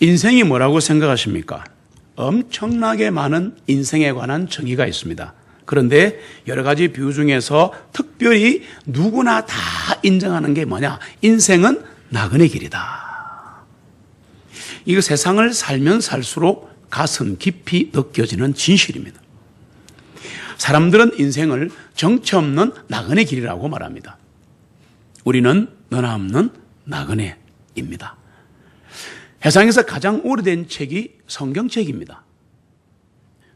인생이 뭐라고 생각하십니까? 엄청나게 많은 인생에 관한 정의가 있습니다. 그런데 여러 가지 비유 중에서 특별히 누구나 다 인정하는 게 뭐냐? 인생은 나그네 길이다. 이거 세상을 살면 살수록 가슴 깊이 느껴지는 진실입니다. 사람들은 인생을 정처 없는 나그네 길이라고 말합니다. 우리는 너나 없는 나그네입니다. 세상에서 가장 오래된 책이 성경책입니다.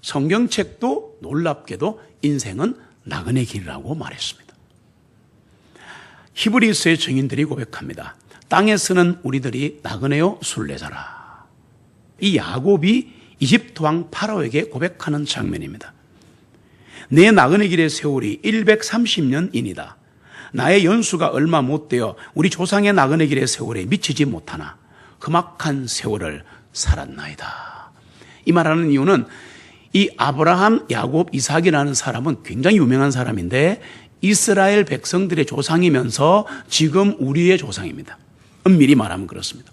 성경책도 놀랍게도 인생은 나그네 길이라고 말했습니다. 히브리서의 증인들이 고백합니다. 땅에서는 우리들이 나그네요 순례자라. 이 야곱이 이집트 왕 파라오에게 고백하는 장면입니다. 내 나그네 길의 세월이 130년이니다. 나의 연수가 얼마 못 되어 우리 조상의 나그네 길의 세월에 미치지 못하나 험악한 세월을 살았나이다. 이 말하는 이유는 이 아브라함, 야곱, 이삭이라는 사람은 굉장히 유명한 사람인데 이스라엘 백성들의 조상이면서 지금 우리의 조상입니다. 엄밀히 말하면 그렇습니다.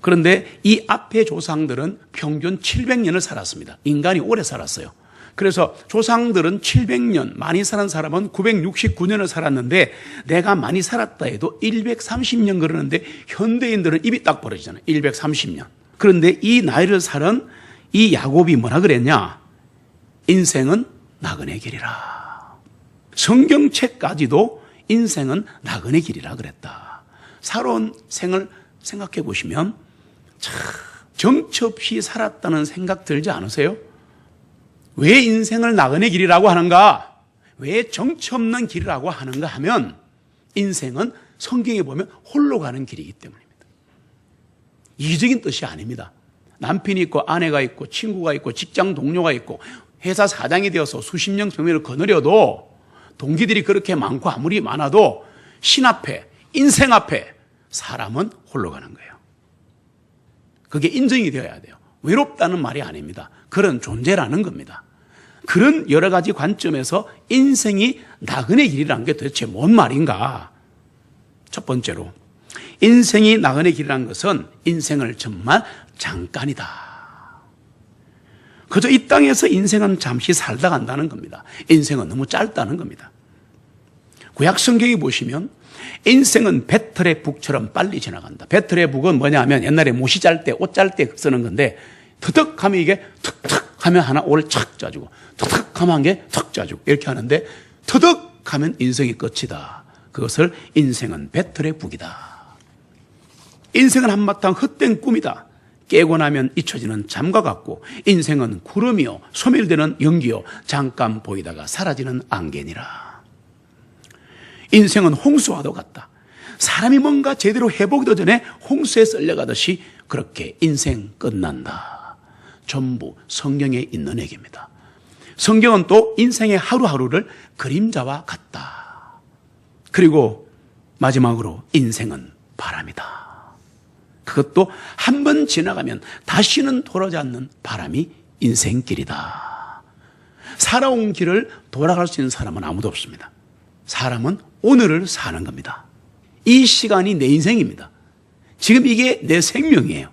그런데 이 앞의 조상들은 평균 700년을 살았습니다. 인간이 오래 살았어요. 그래서 조상들은 700년, 많이 사는 사람은 969년을 살았는데 내가 많이 살았다 해도 130년 그러는데 현대인들은 입이 딱 벌어지잖아요. 130년. 그런데 이 나이를 살은 이 야곱이 뭐라 그랬냐? 인생은 나그네 길이라. 성경책까지도 인생은 나그네 길이라 그랬다. 살아온 생을 생각해 보시면 참 정처 없이 살았다는 생각 들지 않으세요? 왜 인생을 나그네 길이라고 하는가? 왜 정처 없는 길이라고 하는가 하면 인생은 성경에 보면 홀로 가는 길이기 때문입니다. 이적인 뜻이 아닙니다. 남편이 있고 아내가 있고 친구가 있고 직장 동료가 있고 회사 사장이 되어서 수십 년 경력을 거느려도 동기들이 그렇게 많고 아무리 많아도 신 앞에 인생 앞에 사람은 홀로 가는 거예요. 그게 인정이 되어야 돼요. 외롭다는 말이 아닙니다. 그런 존재라는 겁니다. 그런 여러 가지 관점에서 인생이 나그네 길이라는 게 도대체 뭔 말인가? 첫 번째로, 인생이 나그네 길이라는 것은 인생을 정말 잠깐이다. 그저 이 땅에서 인생은 잠시 살다 간다는 겁니다. 인생은 너무 짧다는 겁니다. 구약 성경에 보시면 인생은 배틀의 북처럼 빨리 지나간다. 배틀의 북은 뭐냐 하면 옛날에 못이 짤 때, 옷 짤 때 쓰는 건데 턱턱 하면 이게 턱턱 하면 하나 오를 착 짜주고 턱턱 하면 한게턱 짜주고 이렇게 하는데 터득 하면 인생이 끝이다. 그것을 인생은 배틀의 북이다. 인생은 한바탕 헛된 꿈이다. 깨고 나면 잊혀지는 잠과 같고 인생은 구름이요 소멸되는 연기요 잠깐 보이다가 사라지는 안개니라. 인생은 홍수와도 같다. 사람이 뭔가 제대로 해보기도 전에 홍수에 썰려가듯이 그렇게 인생 끝난다. 전부 성경에 있는 얘기입니다. 성경은 또 인생의 하루하루를 그림자와 같다. 그리고 마지막으로 인생은 바람이다. 그것도 한 번 지나가면 다시는 돌아오지 않는 바람이 인생길이다. 살아온 길을 돌아갈 수 있는 사람은 아무도 없습니다. 사람은 오늘을 사는 겁니다. 이 시간이 내 인생입니다. 지금 이게 내 생명이에요.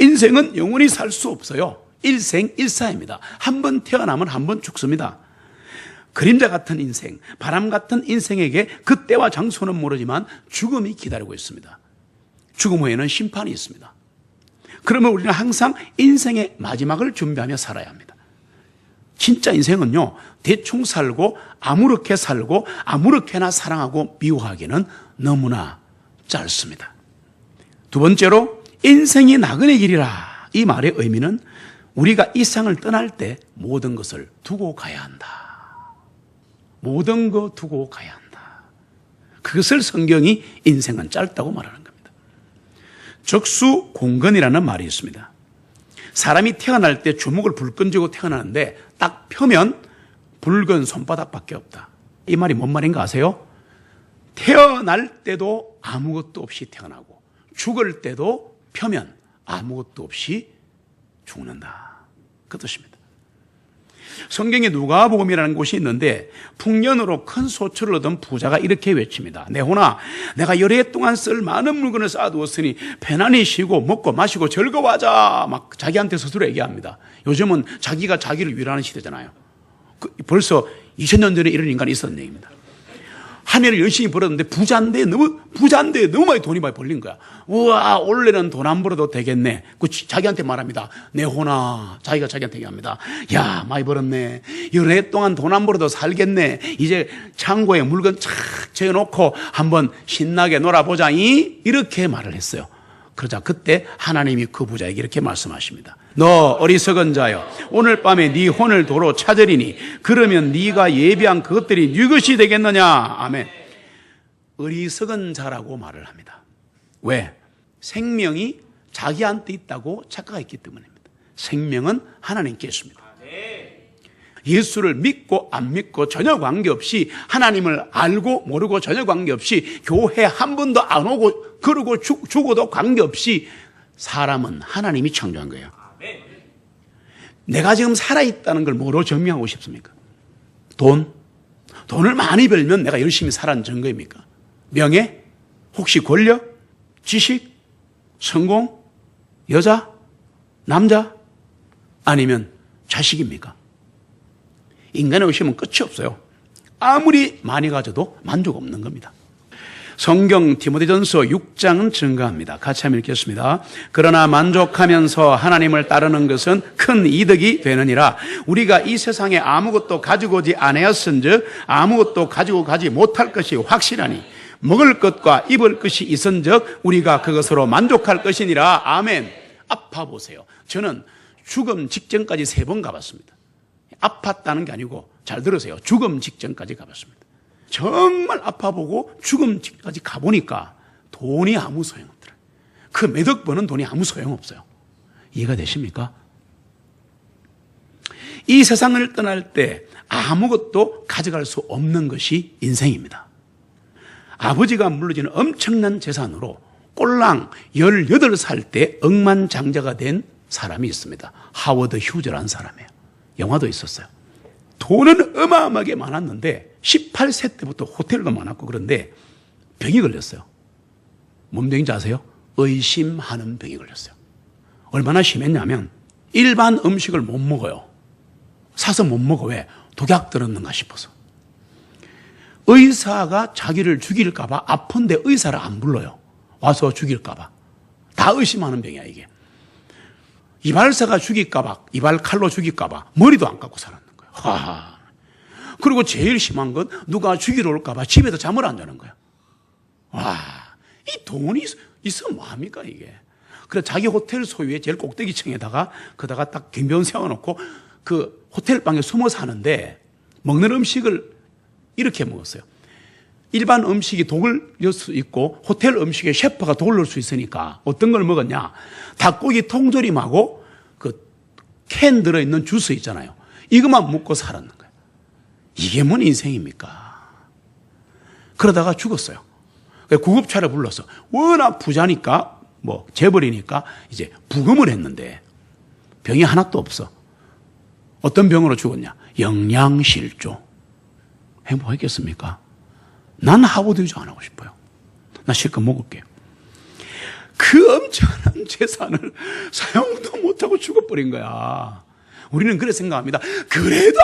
인생은 영원히 살 수 없어요. 일생 일사입니다. 한 번 태어나면 한 번 죽습니다. 그림자 같은 인생, 바람 같은 인생에게 그때와 장소는 모르지만 죽음이 기다리고 있습니다. 죽음 후에는 심판이 있습니다. 그러면 우리는 항상 인생의 마지막을 준비하며 살아야 합니다. 진짜 인생은요, 대충 살고, 아무렇게 살고, 아무렇게나 사랑하고 미워하기는 너무나 짧습니다. 두 번째로, 인생이 나그네 길이라. 이 말의 의미는 우리가 이 상을 떠날 때 모든 것을 두고 가야 한다. 모든 거 두고 가야 한다. 그것을 성경이 인생은 짧다고 말하는 겁니다. 적수 공건이라는 말이 있습니다. 사람이 태어날 때 주먹을 불끈 쥐고 태어나는데 딱 펴면 붉은 손바닥밖에 없다. 이 말이 뭔 말인가 아세요? 태어날 때도 아무것도 없이 태어나고 죽을 때도 펴면 아무것도 없이 죽는다. 그 뜻입니다. 성경에 누가복음이라는 곳이 있는데 풍년으로 큰 소출을 얻은 부자가 이렇게 외칩니다. 내 호나 내가 여러 해 동안 쓸 많은 물건을 쌓아두었으니 편안히 쉬고 먹고 마시고 즐거워하자 막 자기한테 스스로 얘기합니다. 요즘은 자기가 자기를 위로하는 시대잖아요. 그 벌써 2000년 전에 이런 인간이 있었는 얘기입니다. 한 해를 열심히 벌었는데 부자인데 너무 부자인데 너무 많이 돈이 많이 벌린 거야. 우와 올해는 돈 안 벌어도 되겠네. 그 지- 자기한테 말합니다. 내 호나 자기가 자기한테 얘기합니다. 야 많이 벌었네. 여러 해 동안 돈 안 벌어도 살겠네. 이제 창고에 물건 착 재놓고 한번 신나게 놀아보자이 이렇게 말을 했어요. 그러자 그때 하나님이 그 부자에게 이렇게 말씀하십니다. 너 어리석은 자여 오늘 밤에 네 혼을 도로 찾으리니 그러면 네가 예비한 그것들이 네 것이 되겠느냐? 아멘. 어리석은 자라고 말을 합니다. 왜? 생명이 자기한테 있다고 착각했기 때문입니다. 생명은 하나님께 있습니다. 예수를 믿고 안 믿고 전혀 관계없이 하나님을 알고 모르고 전혀 관계없이 교회 한 번도 안 오고 그러고 죽, 죽어도 관계없이 사람은 하나님이 창조한 거예요. 내가 지금 살아있다는 걸 뭐로 증명하고 싶습니까? 돈? 돈을 많이 벌면 내가 열심히 살아는 증거입니까? 명예? 혹시 권력? 지식? 성공? 여자? 남자? 아니면 자식입니까? 인간의 의심은 끝이 없어요. 아무리 많이 가져도 만족 없는 겁니다. 성경 디모데전서 6장은 증가합니다. 같이 한번 읽겠습니다. 그러나 만족하면서 하나님을 따르는 것은 큰 이득이 되느니라. 우리가 이 세상에 아무것도 가지고 오지 아니었은즉 아무것도 가지고 가지 못할 것이 확실하니 먹을 것과 입을 것이 있은즉 우리가 그것으로 만족할 것이니라. 아멘. 아파 보세요. 저는 죽음 직전까지 세 번 가봤습니다. 아팠다는 게 아니고 잘 들으세요. 죽음 직전까지 가봤습니다. 정말 아파보고 죽음 직까지 가보니까 돈이 아무 소용없더라. 그 매덕 버는 돈이 아무 소용없어요. 이해가 되십니까? 이 세상을 떠날 때 아무것도 가져갈 수 없는 것이 인생입니다. 아버지가 물려주는 엄청난 재산으로 꼴랑 18살 때 억만장자가 된 사람이 있습니다. 하워드 휴저라는 사람이에요. 영화도 있었어요. 돈은 어마어마하게 많았는데 18세 때부터 호텔도 많았고 그런데 병이 걸렸어요. 뭔 병인지 아세요? 의심하는 병이 걸렸어요. 얼마나 심했냐면 일반 음식을 못 먹어요. 사서 못 먹어. 왜? 독약 들었는가 싶어서. 의사가 자기를 죽일까봐 아픈데 의사를 안 불러요. 와서 죽일까봐. 다 의심하는 병이야, 이게. 이발사가 죽일까봐, 이발 칼로 죽일까봐 머리도 안 깎고 살았는 거예요. 와. 그리고 제일 심한 건 누가 죽이러 올까봐 집에서 잠을 안 자는 거야. 와. 이 돈이 있- 있으면 뭐합니까, 이게. 그래 자기 호텔 소유의 제일 꼭대기층에다가 그다가 딱 김병 세워놓고 그 호텔 방에 숨어 사는데 먹는 음식을 이렇게 먹었어요. 일반 음식이 독을 넣을 수 있고 호텔 음식에 셰프가 독을 넣을 수 있으니까 어떤 걸 먹었냐? 닭고기 통조림하고 그 캔 들어있는 주스 있잖아요. 이것만 먹고 거예요. 이게 뭔 인생입니까? 그러다가 죽었어요. 구급차를 불러서 워낙 부자니까 뭐 재벌이니까 이제 부검을 했는데 병이 하나도 없어. 어떤 병으로 죽었냐? 영양실조. 행복했겠습니까? 난 하버드 유저 안 하고 싶어요. 나 실컷 먹을게요. 그 엄청난 재산을 사용도 못하고 죽어버린 거야. 우리는 그래 생각합니다. 그래도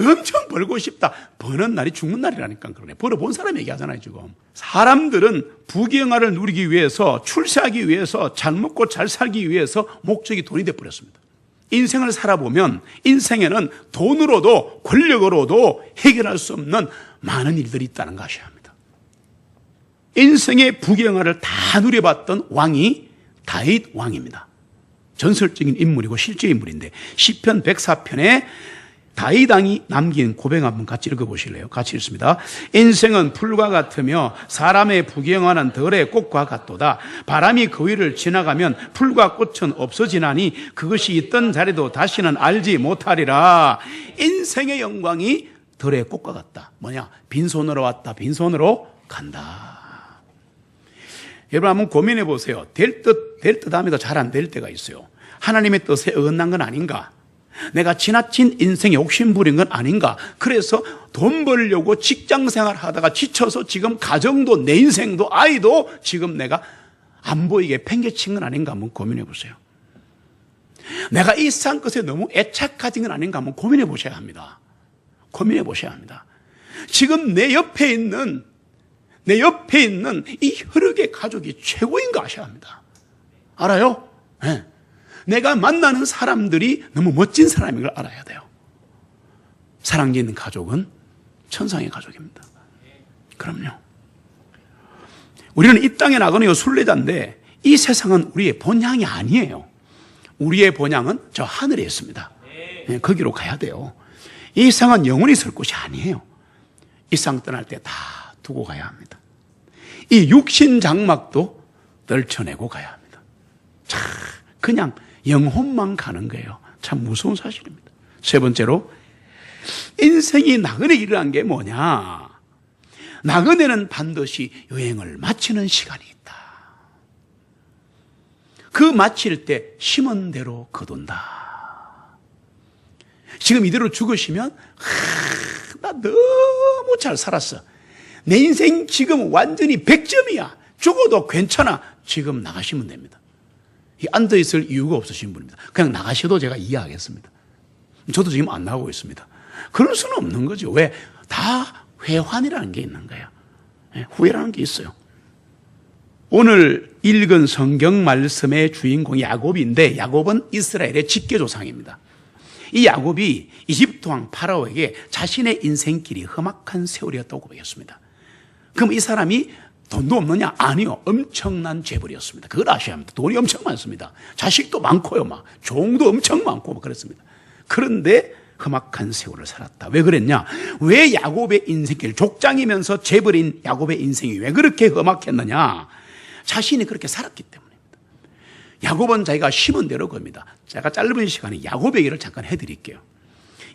엄청 벌고 싶다. 버는 날이 죽는 날이라니까 그러네. 벌어본 사람 얘기하잖아요, 지금. 사람들은 부귀영화를 누리기 위해서, 출세하기 위해서, 잘 먹고 잘 살기 위해서 목적이 돈이 돼버렸습니다. 인생을 살아보면 인생에는 돈으로도 권력으로도 해결할 수 없는 많은 일들이 있다는 것이야 합니다. 인생의 부귀영화를 다 누려봤던 왕이 다윗 왕입니다. 전설적인 인물이고 실제 인물인데 시편 104편에 다윗 왕이 남긴 고백 한번 같이 읽어보실래요? 같이 읽습니다. 인생은 풀과 같으며 사람의 부귀영화는 덜의 꽃과 같도다. 바람이 그 위를 지나가면 풀과 꽃은 없어지나니 그것이 있던 자리도 다시는 알지 못하리라. 인생의 영광이 덜의 꽃과 같다. 뭐냐? 빈손으로 왔다. 빈손으로 간다. 여러분 한번 고민해 보세요. 될 듯, 될 듯 하면서 잘 안 될 때가 있어요. 하나님의 뜻에 어긋난 건 아닌가? 내가 지나친 인생에 욕심 부린 건 아닌가? 그래서 돈 벌려고 직장 생활 하다가 지쳐서 지금 가정도 내 인생도 아이도 지금 내가 안 보이게 팽개친 건 아닌가 한번 고민해 보세요. 내가 이 세상 것에 너무 애착하진 건 아닌가 한번 고민해 보셔야 합니다. 고민해 보셔야 합니다. 지금 내 옆에 있는 내 옆에 있는 이 혈육의 가족이 최고인 거 아셔야 합니다. 알아요? 네. 내가 만나는 사람들이 너무 멋진 사람인 걸 알아야 돼요. 사랑 있는 가족은 천상의 가족입니다. 그럼요. 우리는 이 땅에 나가는 순례자인데 이 세상은 우리의 본향이 아니에요. 우리의 본향은 저 하늘에 있습니다. 네, 거기로 가야 돼요. 이 세상은 영원히 있을 곳이 아니에요. 이 세상 떠날 때 다 두고 가야 합니다. 이 육신 장막도 떨쳐내고 가야 합니다. 자, 그냥 영혼만 가는 거예요. 참 무서운 사실입니다. 세 번째로 인생이 나그네 일어난 게 뭐냐? 나그네는 반드시 여행을 마치는 시간이 있다. 그 마칠 때 심은 대로 거둔다. 지금 이대로 죽으시면 하, 나 너무 잘 살았어. 내 인생 지금 완전히 100점이야. 죽어도 괜찮아. 지금 나가시면 됩니다. 앉아 있을 이유가 없으신 분입니다. 그냥 나가셔도 제가 이해하겠습니다. 저도 지금 안 나오고 있습니다. 그럴 수는 없는 거죠. 왜? 다 회환이라는 게 있는 거예요. 예, 후회라는 게 있어요. 오늘 읽은 성경 말씀의 주인공이 야곱인데 야곱은 이스라엘의 직계 조상입니다. 이 야곱이 이집트 왕 파라오에게 자신의 인생길이 험악한 세월이었다고 고백했습니다. 그럼 이 사람이 돈도 없느냐? 아니요. 엄청난 재벌이었습니다. 그걸 아셔야 합니다. 돈이 엄청 많습니다. 자식도 많고요. 막 종도 엄청 많고 막 그랬습니다. 그런데 험악한 세월을 살았다. 왜 그랬냐? 왜 야곱의 인생길 족장이면서 재벌인 야곱의 인생이 왜 그렇게 험악했느냐? 자신이 그렇게 살았기 때문입니다. 야곱은 자기가 심은 대로 겁니다. 제가 짧은 시간에 야곱의 일을 잠깐 해드릴게요.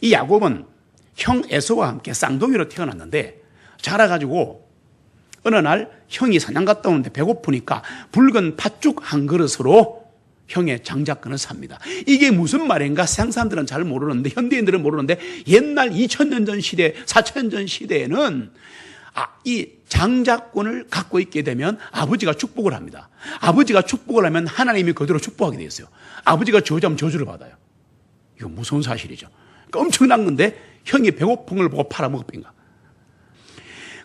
이 야곱은 형 에서와 함께 쌍둥이로 태어났는데 자라가지고 어느 날 형이 사냥 갔다 오는데 배고프니까 붉은 팥죽 한 그릇으로 형의 장자권을 삽니다. 이게 무슨 말인가 세상 사람들은 잘 모르는데 현대인들은 모르는데 옛날 2000년 전 시대, 4000년 전 시대에는 아, 이 장자권을 갖고 있게 되면 아버지가 축복을 합니다. 아버지가 축복을 하면 하나님이 그대로 축복하게 되어 있어요. 아버지가 저주하면 저주를 받아요. 이거 무서운 사실이죠. 그러니까 엄청난 건데 형이 배고픈 걸 보고 팔아먹었인가.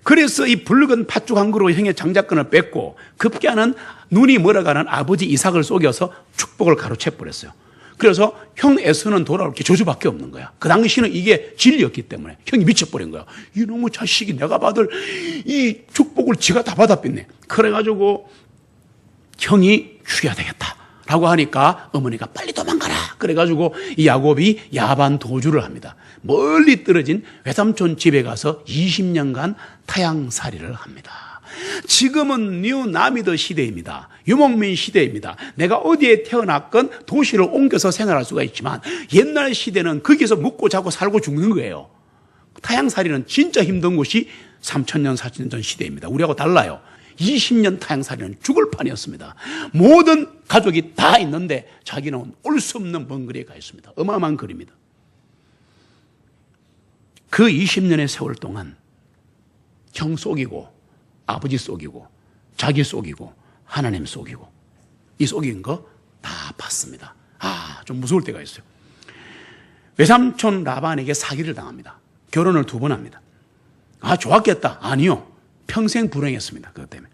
그래서 이 붉은 팥죽 한 그릇 형의 장자권을 뺏고 급기야는 눈이 멀어가는 아버지 이삭을 속여서 축복을 가로채 버렸어요. 그래서 형 에서는 돌아올 게 저주밖에 없는 거야. 그 당시는 이게 진리였기 때문에 형이 미쳐버린 거야. 이놈의 자식이 내가 받을 이 축복을 지가 다 받아뺐네. 그래가지고 형이 죽여야 되겠다. 라고 하니까 어머니가 빨리 도망가라. 그래가지고 이 야곱이 야반 도주를 합니다. 멀리 떨어진 외삼촌 집에 가서 20년간 타양살이를 합니다. 지금은 뉴 나미더 시대입니다. 유목민 시대입니다. 내가 어디에 태어났건 도시를 옮겨서 생활할 수가 있지만 옛날 시대는 거기서 먹고 자고 살고 죽는 거예요. 타양살이는 진짜 힘든 곳이 3천년, 4천년 전 시대입니다. 우리하고 달라요. 20년 타양살이는 죽을 판이었습니다. 모든 가족이 다 있는데 자기는 올 수 없는 먼 거리에 가 있습니다. 어마어마한 거리입니다. 그 20년의 세월 동안 형 속이고 아버지 속이고 자기 속이고 하나님 속이고 이 속인 거 다 봤습니다. 아, 좀 무서울 때가 있어요. 외삼촌 라반에게 사기를 당합니다. 결혼을 두 번 합니다. 아, 좋았겠다. 아니요. 평생 불행했습니다. 그것 때문에.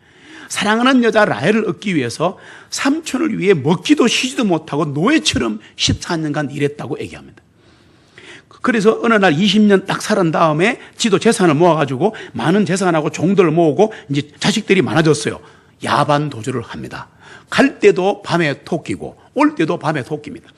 사랑하는 여자 라헬을 얻기 위해서 삼촌을 위해 먹기도 쉬지도 못하고 노예처럼 14년간 일했다고 얘기합니다. 그래서 어느 날 20년 딱 살은 다음에 지도 재산을 모아가지고 많은 재산하고 종들을 모으고 이제 자식들이 많아졌어요. 야반 도주를 합니다. 갈 때도 밤에 토끼고 올 때도 밤에 토끼입니다.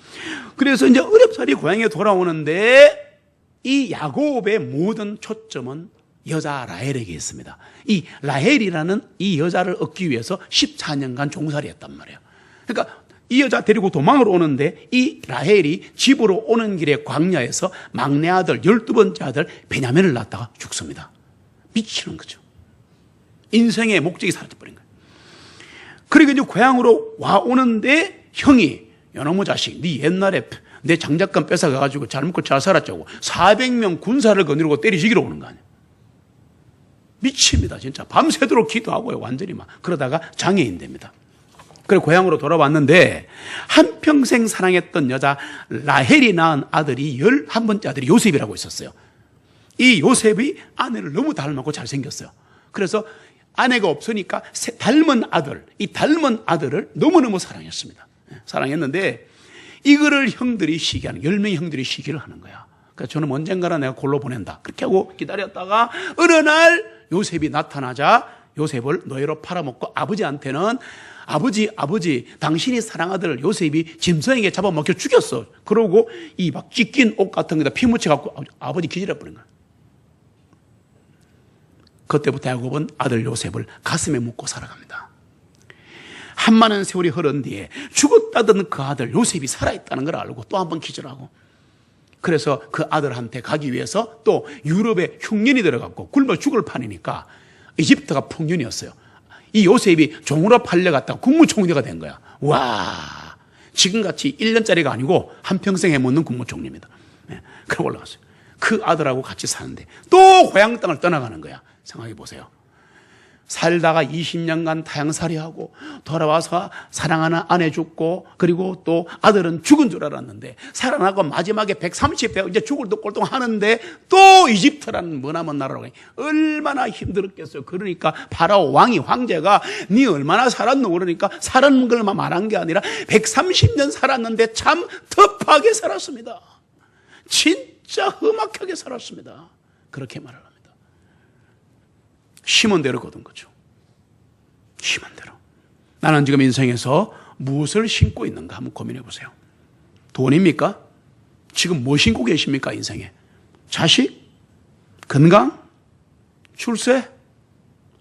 그래서 이제 어렵사리 고향에 돌아오는데 이 야곱의 모든 초점은 여자 라헬에게 있습니다. 이 라헬이라는 이 여자를 얻기 위해서 14년간 종살이 했단 말이에요. 그러니까 이 여자 데리고 도망을 오는데 이 라헬이 집으로 오는 길에 광야에서 막내 아들, 열두 번째 아들 베냐민을 낳다가 죽습니다. 미치는 거죠. 인생의 목적이 사라져버린 거예요. 그리고 이제 고향으로 와 오는데 형이 여놈의 자식, 네 옛날에 내 장작감 뺏어가가지고 잘 먹고 잘 살았자고 400명 군사를 거느리고 때리시기로 오는 거 아니에요. 미칩니다, 진짜. 밤새도록 기도하고요, 완전히 막. 그러다가 장애인 됩니다. 그래 고향으로 돌아왔는데 한평생 사랑했던 여자 라헬이 낳은 아들이 열한 번째 아들이 요셉이라고 있었어요. 이 요셉이 아내를 너무 닮았고 잘생겼어요. 그래서 아내가 없으니까 새- 닮은 아들, 이 닮은 아들을 너무너무 사랑했습니다. 예, 사랑했는데 이거를 형들이 시기하는, 열 명의 형들이 시기를 하는 거야. 그래서 저는 언젠가는 내가 골로 보낸다. 그렇게 하고 기다렸다가 어느 날 요셉이 나타나자 요셉을 노예로 팔아먹고 아버지한테는 아버지, 아버지, 당신이 사랑하던 요셉이 짐승에게 잡아먹혀 죽였어. 그러고 이 막 찢긴 옷 같은 거다 피 묻혀갖고 아버지 기절해 버린 거야. 그때부터 야곱은 아들 요셉을 가슴에 묻고 살아갑니다. 한 많은 세월이 흐른 뒤에 죽었다던 그 아들 요셉이 살아있다는 걸 알고 또 한 번 기절하고 그래서 그 아들한테 가기 위해서 또 유럽에 흉년이 들어갔고 굶어 죽을 판이니까 이집트가 풍년이었어요. 이 요셉이 종으로 팔려갔다가 국무총리가 된 거야. 와, 지금같이 1년짜리가 아니고 한평생 해먹는 국무총리입니다. 네, 그러고 올라갔어요. 그 아들하고 같이 사는데 또 고향 땅을 떠나가는 거야. 생각해 보세요. 살다가 20년간 타양살이하고 돌아와서 사랑하는 아내 죽고 그리고 또 아들은 죽은 줄 알았는데 살아나고 마지막에 130대 이제 죽을 도 꼴통 하는데 또 이집트라는 머나먼 나라로 얼마나 힘들었겠어요. 그러니까 파라오 왕이 황제가 네 얼마나 살았노 그러니까 살은 걸만 말한 게 아니라 130년 살았는데 참 터프하게 살았습니다. 진짜 험악하게 살았습니다. 그렇게 말을. 심은 대로 거둔 거죠. 심은 대로. 나는 지금 인생에서 무엇을 신고 있는가 한번 고민해 보세요. 돈입니까? 지금 뭐 신고 계십니까, 인생에? 자식? 건강? 출세?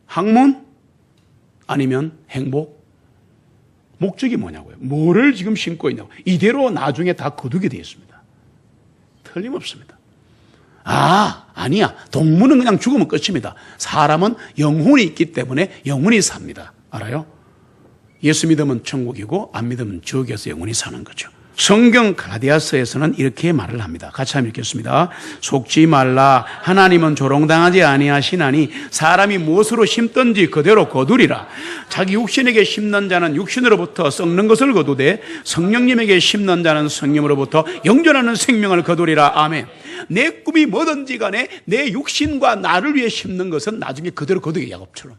학문? 아니면 행복? 목적이 뭐냐고요? 뭐를 지금 신고 있냐고. 이대로 나중에 다 거두게 되어 있습니다. 틀림없습니다. 아, 아니야. 동물은 그냥 죽으면 끝입니다. 사람은 영혼이 있기 때문에 영혼이 삽니다. 알아요? 예수 믿으면 천국이고 안 믿으면 지옥에서 영혼이 사는 거죠. 성경 가디아서에서는 이렇게 말을 합니다. 같이 한번 읽겠습니다. 속지 말라. 하나님은 조롱당하지 아니하시나니 사람이 무엇으로 심든지 그대로 거두리라. 자기 육신에게 심는 자는 육신으로부터 썩는 것을 거두되 성령님에게 심는 자는 성령으로부터 영존하는 생명을 거두리라. 아멘. 내 꿈이 뭐든지 간에 내 육신과 나를 위해 심는 것은 나중에 그대로 거두게 야곱처럼.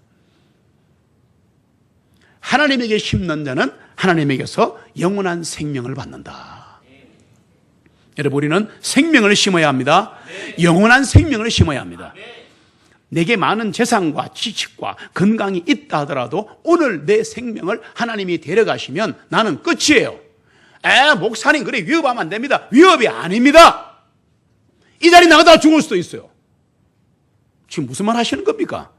하나님에게 심는 자는 하나님에게서 영원한 생명을 받는다. 여러분, 우리는 생명을 심어야 합니다. 영원한 생명을 심어야 합니다. 내게 많은 재산과 지식과 건강이 있다 하더라도 오늘 내 생명을 하나님이 데려가시면 나는 끝이에요. 에, 목사님, 그래, 위협하면 안 됩니다. 위협이 아닙니다. 이 자리 나가다가 죽을 수도 있어요. 지금 무슨 말 하시는 겁니까?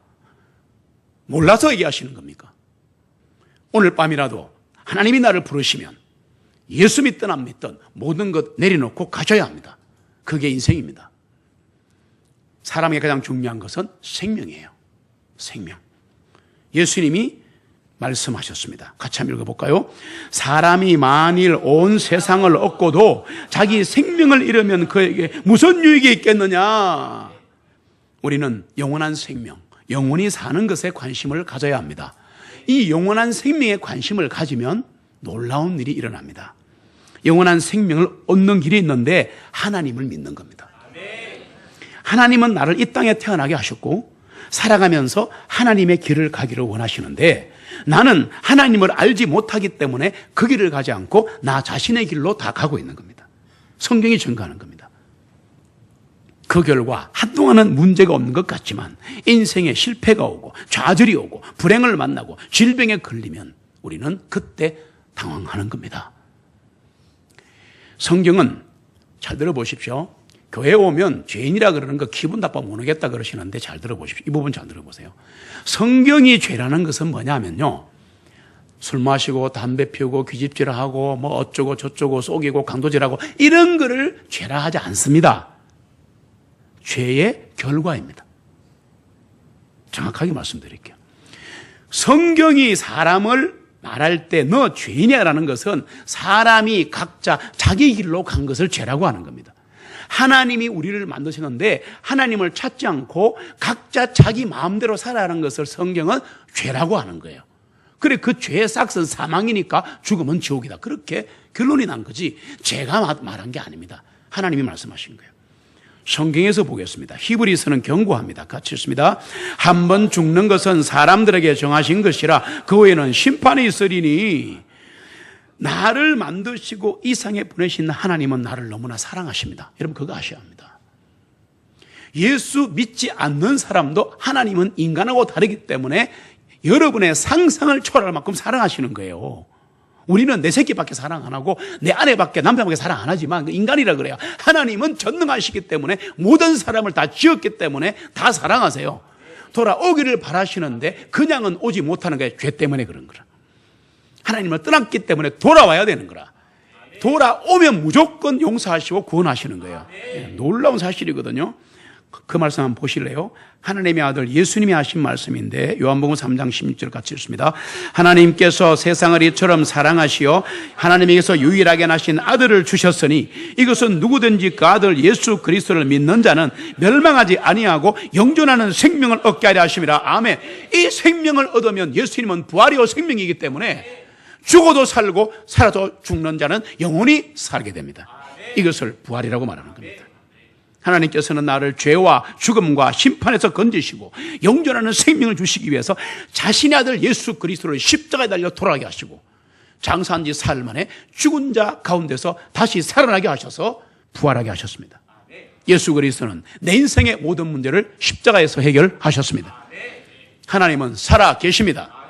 몰라서 얘기하시는 겁니까? 오늘 밤이라도 하나님이 나를 부르시면 예수 믿든 안 믿든 모든 것 내려놓고 가져야 합니다. 그게 인생입니다. 사람에게 가장 중요한 것은 생명이에요. 생명. 예수님이 말씀하셨습니다. 같이 한번 읽어볼까요? 사람이 만일 온 세상을 얻고도 자기 생명을 잃으면 그에게 무슨 유익이 있겠느냐? 우리는 영원한 생명, 영원히 사는 것에 관심을 가져야 합니다. 이 영원한 생명에 관심을 가지면 놀라운 일이 일어납니다. 영원한 생명을 얻는 길이 있는데 하나님을 믿는 겁니다. 하나님은 나를 이 땅에 태어나게 하셨고 살아가면서 하나님의 길을 가기를 원하시는데 나는 하나님을 알지 못하기 때문에 그 길을 가지 않고 나 자신의 길로 다 가고 있는 겁니다. 성경이 증거하는 겁니다. 그 결과 한동안은 문제가 없는 것 같지만 인생에 실패가 오고 좌절이 오고 불행을 만나고 질병에 걸리면 우리는 그때 당황하는 겁니다. 성경은 잘 들어보십시오. 교회 오면 죄인이라 그러는 거 기분 나빠 모르겠다 그러시는데 잘 들어보십시오. 이 부분 잘 들어보세요. 성경이 죄라는 것은 뭐냐면요. 술 마시고 담배 피우고 귀집질 하고 뭐 어쩌고 저쩌고 속이고 강도질하고 이런 거를 죄라 하지 않습니다. 죄의 결과입니다. 정확하게 말씀드릴게요. 성경이 사람을 말할 때 너 죄인이야라는 것은 사람이 각자 자기 길로 간 것을 죄라고 하는 겁니다. 하나님이 우리를 만드셨는데 하나님을 찾지 않고 각자 자기 마음대로 살아가는 것을 성경은 죄라고 하는 거예요. 그래 그 죄의 싹은 사망이니까 죽으면 지옥이다. 그렇게 결론이 난 거지 제가 말한 게 아닙니다. 하나님이 말씀하신 거예요. 성경에서 보겠습니다. 히브리서는 경고합니다. 같이 있습니다. 한 번 죽는 것은 사람들에게 정하신 것이라 그 후에는 심판이 있으리니 나를 만드시고 이 상에 보내신 하나님은 나를 너무나 사랑하십니다. 여러분 그거 아셔야 합니다. 예수 믿지 않는 사람도 하나님은 인간하고 다르기 때문에 여러분의 상상을 초월할 만큼 사랑하시는 거예요. 우리는 내 새끼밖에 사랑 안 하고 내 아내밖에 남편밖에 사랑 안 하지만 그 인간이라 그래요. 하나님은 전능하시기 때문에 모든 사람을 다 지었기 때문에 다 사랑하세요. 돌아오기를 바라시는데 그냥은 오지 못하는 게 죄 때문에 그런 거라. 하나님을 떠났기 때문에 돌아와야 되는 거라. 돌아오면 무조건 용서하시고 구원하시는 거예요. 예, 놀라운 사실이거든요. 그 말씀 한번 보실래요? 하나님의 아들 예수님이 하신 말씀인데 요한복음 3장 16절 같이 읽습니다. 하나님께서 세상을 이처럼 사랑하시어 하나님에게서 유일하게 나신 아들을 주셨으니 이것은 누구든지 그 아들 예수 그리스도를 믿는 자는 멸망하지 아니하고 영존하는 생명을 얻게 하려 하심이라. 아멘. 이 생명을 얻으면 예수님은 부활이요 생명이기 때문에 죽어도 살고 살아도 죽는 자는 영원히 살게 됩니다. 이것을 부활이라고 말하는 겁니다. 하나님께서는 나를 죄와 죽음과 심판에서 건지시고 영존하는 생명을 주시기 위해서 자신의 아들 예수 그리스도를 십자가에 달려 돌아가게 하시고 장사한 지 사흘 만에 죽은 자 가운데서 다시 살아나게 하셔서 부활하게 하셨습니다. 예수 그리스도는 내 인생의 모든 문제를 십자가에서 해결하셨습니다. 하나님은 살아 계십니다.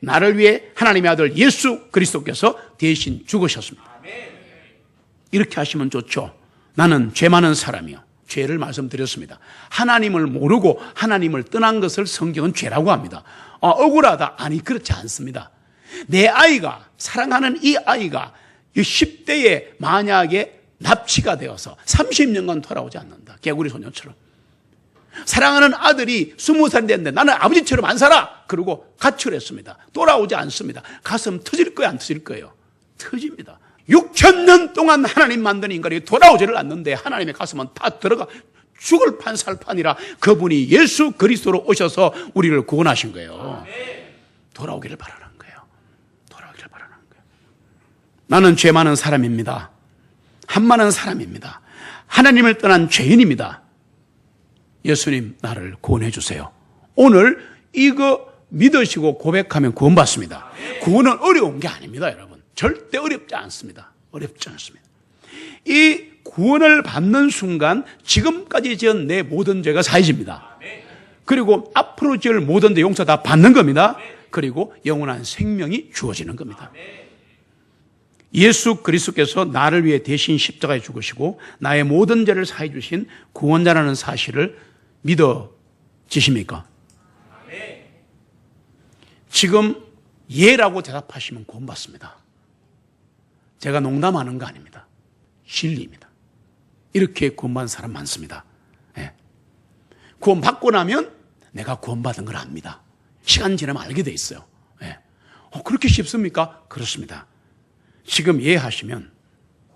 나를 위해 하나님의 아들 예수 그리스도께서 대신 죽으셨습니다. 이렇게 하시면 좋죠. 나는 죄 많은 사람이요. 죄를 말씀드렸습니다. 하나님을 모르고 하나님을 떠난 것을 성경은 죄라고 합니다. 아, 억울하다. 아니, 그렇지 않습니다. 내 아이가, 사랑하는 이 아이가 이 10대에 만약에 납치가 되어서 30년간 돌아오지 않는다. 개구리 소년처럼. 사랑하는 아들이 20살이 됐는데 나는 아버지처럼 안 살아! 그리고 가출했습니다. 돌아오지 않습니다. 가슴 터질 거예요? 안 터질 거예요? 터집니다. 6천 년 동안 하나님 만든 인간이 돌아오지를 않는데 하나님의 가슴은 다 들어가 죽을 판살판이라 그분이 예수 그리스도로 오셔서 우리를 구원하신 거예요. 돌아오기를 바라는 거예요. 돌아오기를 바라는 거예요. 나는 죄 많은 사람입니다. 한 많은 사람입니다. 하나님을 떠난 죄인입니다. 예수님 나를 구원해 주세요. 오늘 이거 믿으시고 고백하면 구원받습니다. 구원은 어려운 게 아닙니다, 여러분. 절대 어렵지 않습니다. 어렵지 않습니다. 이 구원을 받는 순간 지금까지 지은 내 모든 죄가 사해집니다. 그리고 앞으로 지을 모든 죄 용서 다 받는 겁니다. 그리고 영원한 생명이 주어지는 겁니다. 예수 그리스도께서 나를 위해 대신 십자가에 죽으시고 나의 모든 죄를 사해 주신 구원자라는 사실을 믿어지십니까? 지금 예라고 대답하시면 구원받습니다. 제가 농담하는 거 아닙니다. 진리입니다. 이렇게 구원받은 사람 많습니다. 예. 구원받고 나면 내가 구원받은 걸 압니다. 시간 지나면 알게 돼 있어요. 예. 어, 그렇게 쉽습니까? 그렇습니다. 지금 이해하시면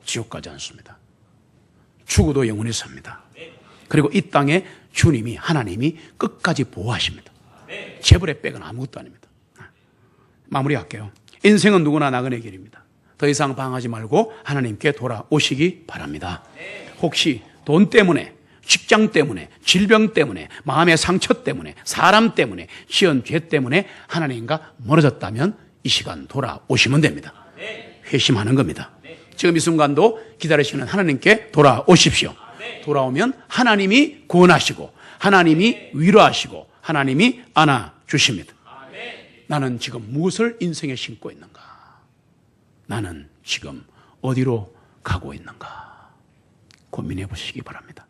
지옥 가지 않습니다. 죽어도 영원히 삽니다. 그리고 이 땅에 주님이 하나님이 끝까지 보호하십니다. 재벌의 백은 아무것도 아닙니다. 마무리할게요. 인생은 누구나 나그네 길입니다. 더 이상 방하지 말고 하나님께 돌아오시기 바랍니다. 혹시 돈 때문에, 직장 때문에, 질병 때문에, 마음의 상처 때문에, 사람 때문에, 지은 죄 때문에 하나님과 멀어졌다면 이 시간 돌아오시면 됩니다. 회심하는 겁니다. 지금 이 순간도 기다리시는 하나님께 돌아오십시오. 돌아오면 하나님이 구원하시고, 하나님이 위로하시고, 하나님이 안아 주십니다. 나는 지금 무엇을 인생에 심고 있는가? 나는 지금 어디로 가고 있는가? 고민해 보시기 바랍니다.